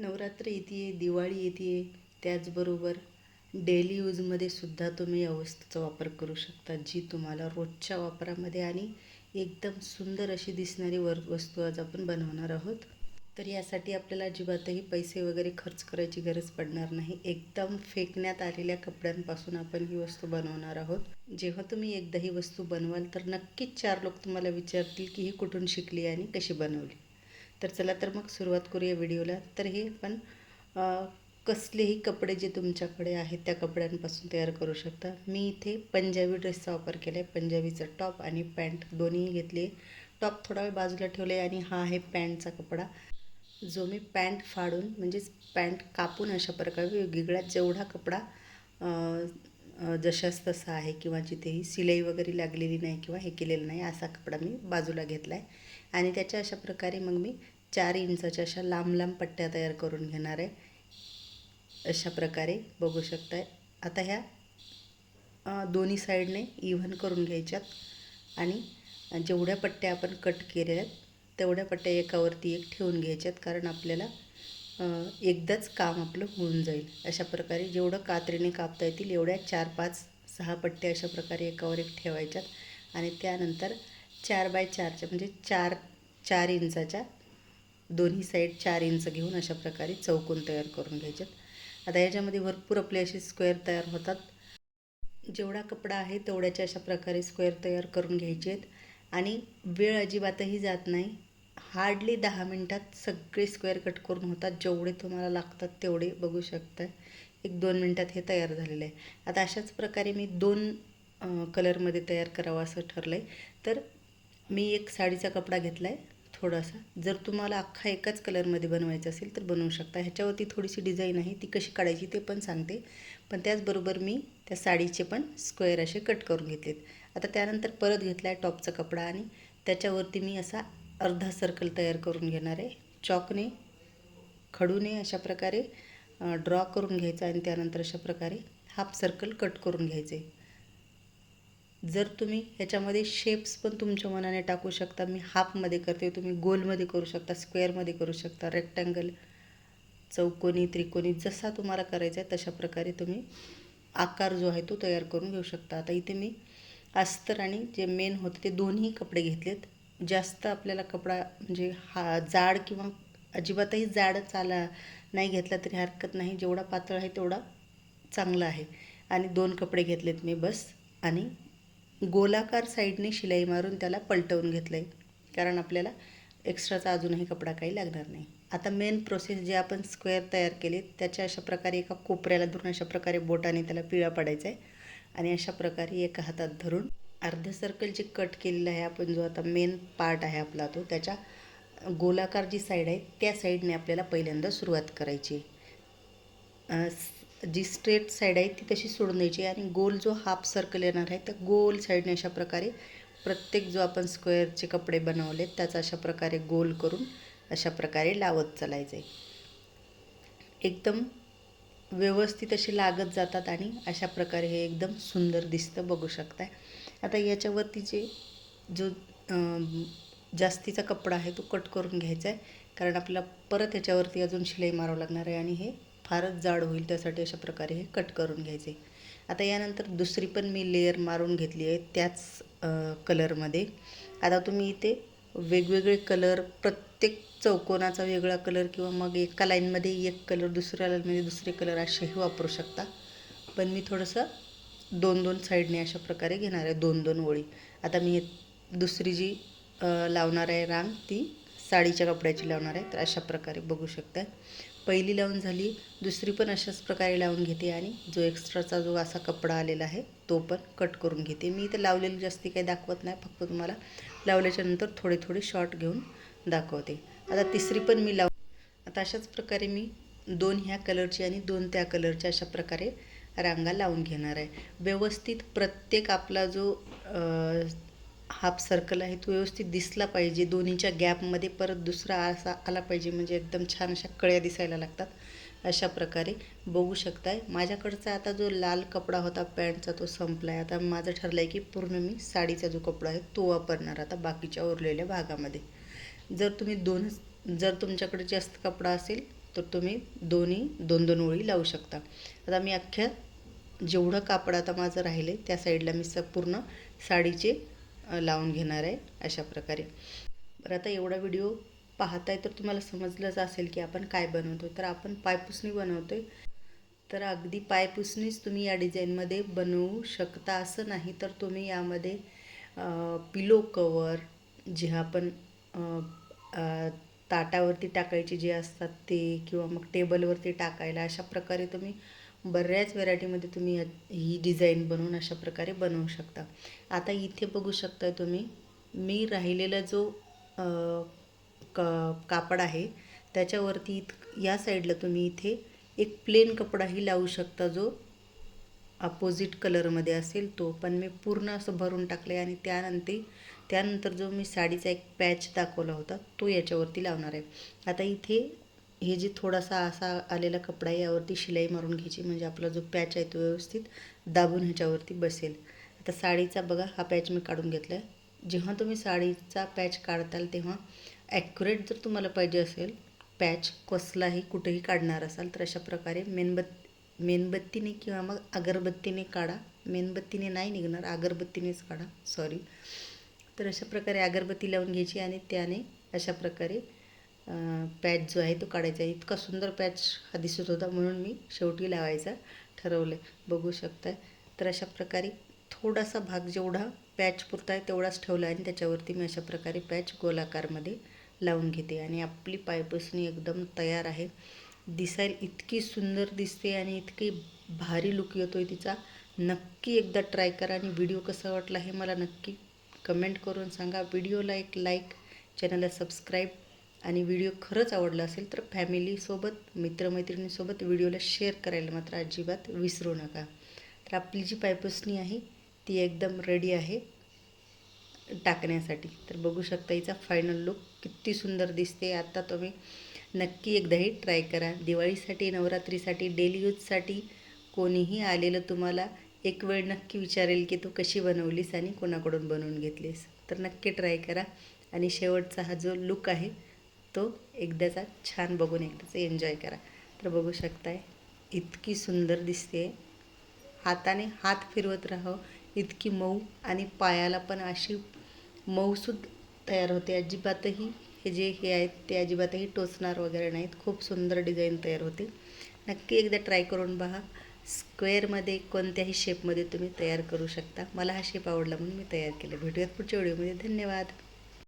नवरात्र येते आहे दिवाळी येते आहे त्याचबरोबर डेली यूजमध्ये सुद्धा तुम्ही या वस्तूचा वापर करू शकता जी तुम्हाला रोजच्या वापरामध्ये आणि एकदम सुंदर अशी दिसणारी वर वस्तू आज आपण बनवणार आहोत. तर यासाठी आपल्याला अजिबातही पैसे वगैरे खर्च करायची गरज पडणार नाही. एकदम फेकण्यात आलेल्या कपड्यांपासून आपण ही वस्तू बनवणार आहोत. जेव्हा तुम्ही एकदा ही वस्तू बनवाल तर नक्कीच चार लोक तुम्हाला विचारतील की ही कुठून शिकली आणि कशी बनवली. तर चला तर मग सुरुवात करूया व्हिडिओला. तर हे आपण कसलेही कपडे जे तुमच्याकडे आहेत त्या कपड्यांपासून तयार करू शकता. मी इथे पंजाबी ड्रेसचा वापर केला आहे पंजाबीचं टॉप आणि पॅन्ट दोन्ही घेतले. टॉप थोडा वेळ बाजूला ठेवला आहे आणि हा आहे पॅन्टचा कपडा. जो मी पॅन्ट फाडून म्हणजेच पॅन्ट कापून अशा प्रकारे वेगवेगळा जेवढा कपडा जशास तसा आहे किंवा जिथेही सिलाई वगैरे लागलेली नाही किंवा हे केलेलं नाही असा कपडा मी बाजूला घेतला आहे आणि त्याच्या अशा प्रकारे मग मी चार इंचाच्या अशा लांब लांब पट्ट्या तयार करून घेणार आहे. अशा प्रकारे बघू शकताय. आता ह्या दोन्ही साईडने इव्हन करून घ्यायच्यात. आणि जेवढ्या पट्ट्या आपण कट केलेल्या आहेत तेवढ्या पट्ट्या एकावरती एक ठेवून घ्यायच्यात कारण आपल्याला एकदाच काम आपलं होऊन जाईल. अशा प्रकारे जेवढं कात्रीने कापता येतील एवढ्या चार पाच सहा पट्ट्या अशा प्रकारे एकावर एक ठेवायच्यात. आणि त्यानंतर चार बाय चारच्या म्हणजे चार चार इंचाच्या दोन्ही साईड चार इंच घेऊन अशा प्रकारे चौकोन तयार करून घ्यायच्यात. आता याच्यामध्ये भरपूर आपले असे स्क्वेअर तयार होतात. जेवढा कपडा आहे तेवढ्याच्या अशा प्रकारे स्क्वेअर तयार करून घ्यायचे आहेत आणि वेळ अजिबातही जात नाही. हार्डली दहा मिनटात सगळे स्क्वेअर कट करून होतात. जेवढे तुम्हाला लागतात तेवढे बघू शकता एक दोन मिनटात हे तयार झालेलं आहे. आता अशाच प्रकारे मी दोन कलरमध्ये तयार करावं असं ठरलं आहे तर मी एक साडीचा कपडा घेतला आहे थोडासा. जर तुम्हाला अख्खा एकाच कलरमध्ये बनवायचं असेल तर बनवू शकता. ह्याच्यावरती थोडीशी डिझाईन आहे ती कशी काढायची ते पण सांगते. पण त्याचबरोबर मी त्या साडीचे पण स्क्वेअर असे कट करून घेतलेत. आता त्यानंतर परत घेतला आहे टॉपचा कपडा आणि त्याच्यावरती मी असा अर्धा सर्कल तयार करून घेणार आहे. चॉकने खडूने अशा प्रकारे ड्रॉ करून घ्यायचा आणि त्यानंतर अशा प्रकारे हाफ सर्कल कट करून घ्यायचे. जर तुम्ही ह्याच्यामध्ये शेप्स पण तुमच्या मनाने टाकू शकता मी हाफमध्ये करते तुम्ही गोलमध्ये करू शकता स्क्वेअरमध्ये करू शकता रेक्टँगल चौकोनी त्रिकोणी जसा तुम्हाला करायचा आहे तशा प्रकारे तुम्ही आकार जो आहे तो तयार करून घेऊ शकता. आता इथे मी अस्तर आणि जे मेन होते ते दोन्ही कपडे घेतलेत. जास्त आपल्याला कपडा म्हणजे हा जाड किंवा अजिबातही जाडच आला नाही घेतला तरी हरकत नाही जेवढा पातळ आहे तेवढा चांगला आहे. आणि दोन कपडे घेतलेत मी बस आणि गोलाकार साईडने शिलाई मारून त्याला पलटवून घेतलं आहे कारण आपल्याला एक्स्ट्राचा अजूनही कपडा काही लागणार नाही. आता मेन प्रोसेस जे आपण स्क्वेअर तयार केले त्याच्या अशा प्रकारे एका कोपऱ्याला धरून अशा प्रकारे बोटाने त्याला पिळा पडायचा आहे आणि अशा प्रकारे एका हातात धरून अर्ध्या सर्कल जे कट केलेलं आहे आपण जो आता मेन पार्ट आहे आपला तो त्याच्या गोलाकार जी साईड आहे त्या साईडने आपल्याला पहिल्यांदा सुरुवात करायची जी स्ट्रेट साईड आहे ती तशी सोडून द्यायची. आणि गोल जो हाफ सर्कल येणार आहे त्या गोल साईडने अशा प्रकारे प्रत्येक जो आपण स्क्वेअरचे कपडे बनवले त्याचा अशा प्रकारे गोल करून अशा प्रकारे लावत चालायचं आहे एकदम व्यवस्थित असे लागत जातात आणि अशा प्रकारे हे एकदम सुंदर दिसतं बघू शकताय. आता याच्यावरती जे जो जास्तीचा कपडा आहे तो कट करून घ्यायचा आहे कारण आपल्याला परत याच्यावरती अजून शिलाई मारावं लागणार आहे आणि हे फारच जाड होईल त्यासाठी अशा प्रकारे हे कट करून घ्यायचे. आता यानंतर दुसरी पण मी लेअर मारून घेतली आहे त्याच कलरमध्ये आता तुम्ही इथे वेगवेगळे कलर प्रत्येक चौकोनाचा वेगळा कलर किंवा मग एका लाईनमध्ये एक कलर दुसऱ्या लाईनमध्ये दुसरे कलर असेही वापरू शकता. पण मी थोडंसं दोन दोन साईडने अशा प्रकारे घेणार आहे दोन दोन ओळी. आता मी दुसरी जी लावणार आहे रांग ती साडीच्या कपड्याची लावणार आहे तर अशा प्रकारे बघू शकता पहिली लावून झाली दुसरी पण अशाच प्रकारे लावून घेते आणि जो एक्स्ट्राचा जो असा कपडा आलेला आहे तो पण कट करून घेते. मी इथं लावलेलं जास्ती काही दाखवत नाही फक्त तुम्हाला लावल्याच्या नंतर थोडे थोडे शॉर्ट घेऊन दाखवते. आता तिसरी पण मी लाव आता अशाच प्रकारे मी दोन ह्या कलरची आणि दोन त्या कलरच्या अशा प्रकारे रांगा लावून घेणार आहे. व्यवस्थित प्रत्येक आपला जो हाफ सर्कल आहे तो व्यवस्थित दिसला पाहिजे. दोन्हीच्या गॅपमध्ये परत दुसरा असा आला पाहिजे म्हणजे एकदम छान अशा कळ्या दिसायला लागतात. अशा प्रकारे बघू शकताय. माझ्याकडचा आता जो लाल कपडा होता पॅन्टचा तो संपला आहे आता माझं ठरलं आहे की पूर्ण मी साडीचा जो कपडा आहे तो वापरणार आता बाकीच्या उरलेल्या भागामध्ये. जर तुम्ही दोन जर तुमच्याकडे जास्त कपडा असेल तर तुम्ही दोन्ही दोन दोन ओळी लावू शकता. आता मी अख्ख्या जेवढं कापड आता माझं राहिले त्या साईडला मी स पूर्ण साडीचे लावून घेणार आहे अशा प्रकारे. बरं आता एवढा व्हिडिओ पाहताय तर तुम्हाला समजलंच असेल की आपण काय बनवतो. तर आपण पायपुसणी बनवतो आहे तर अगदी पायपुसणीच तुम्ही या डिझाईनमध्ये बनवू शकता असं नाही तर तुम्ही यामध्ये पिलो कवर जे आपण ताटावरती टाकायचे जे असतात ते किंवा मग टेबलवरती टाकायला अशा प्रकारे तुम्ही बऱ्याच व्हेरायटीमध्ये तुम्ही ही डिझाईन बनवून अशा प्रकारे बनवू शकता. आता इथे बघू शकता तुम्ही मी राहिलेला जो क कापड आहे त्याच्यावरती इत या साईडला तुम्ही इथे एक प्लेन कपडाही लावू शकता जो अपोजिट कलरमध्ये असेल तो. पण मी पूर्ण असं भरून टाकलं आहे आणि त्यानंतर त्यानंतर जो मी साडीचा एक पॅच दाखवला होता तो याच्यावरती लावणार आहे. आता इथे हे जे थोडासा असा आलेला कपडा आहे यावरती शिलाई मारून घ्यायची म्हणजे आपला जो पॅच आहे तो व्यवस्थित दाबून ह्याच्यावरती बसेल. आता साडीचा बघा हा पॅच मी काढून घेतला आहे जेव्हा तुम्ही साडीचा पॅच काढताल तेव्हा ॲक्युरेट जर तुम्हाला पाहिजे असेल पॅच कसलाही कुठेही काढणार असाल तर अशा प्रकारे मेणबत् मेणबत्तीने किंवा मग अगरबत्तीने काढा. मेणबत्तीने नाही निघणार अगरबत्तीनेच काढा. सॉरी तर अशा प्रकारे अगरबत्ती लावून घ्यायची आणि त्याने अशा प्रकारे पॅच जो आहे तो काढायचा आहे. इतका सुंदर पॅच हा दिसत होता म्हणून मी शेवटी लावायचा ठरवलं. बघू शकताय. तर अशा प्रकारे थोडासा भाग जेवढा पॅच पुरता आहे तेवढाच ठेवला आहे आणि त्याच्यावरती मी अशा प्रकारे पॅच गोलाकारमध्ये लावून घेते. आणि आपली पायपुसणी एकदम तयार आहे. दिसायला इतकी सुंदर दिसते आणि इतकी भारी लुक येतो आहे तिचा. नक्की एकदा ट्राय करा आणि व्हिडिओ कसा वाटला हे मला नक्की कमेंट करून सांगा. व्हिडिओला एक लाईक चॅनलला सबस्क्राईब आणि व्हिडिओ खरंच आवडला असेल तर फॅमिलीसोबत मित्रमैत्रिणीसोबत व्हिडिओला शेअर करायला मात्र अजिबात विसरू नका. तर आपली जी पायपुसणी आहे ती एकदम रेडी आहे टाकण्यासाठी. तर बघू शकता हिचा फायनल लुक किती सुंदर दिसते. आत्ता तुम्ही नक्की एकदाही ट्राय करा. दिवाळीसाठी नवरात्रीसाठी डेली यूजसाठी कोणीही आलेलं तुम्हाला एक वेळ नक्की विचारेल की तू कशी बनवलीस आणि कोणाकडून बनवून घेतलीस. तर नक्की ट्राय करा. आणि शेवटचा हा जो लुक आहे तो एकदाचा छान बघून एकदाच एन्जॉय करा. तर बघू शकताय इतकी सुंदर दिसते हाताने हात फिरवत राहावं इतकी मऊ आणि पायाला पण अशी मऊसूद तयार होते. अजिबातही हे जे हे आहेत ते अजिबातही टोचणार वगैरे नाहीत. खूप सुंदर डिझाईन तयार होते. नक्की एकदा ट्राय करून पहा स्क्वेअरमध्ये कोणत्याही शेपमध्ये तुम्ही तयार करू शकता. मला हा शेप आवडला म्हणून मी तयार केलं. भेटूयात पुढच्या व्हिडिओमध्ये धन्यवाद.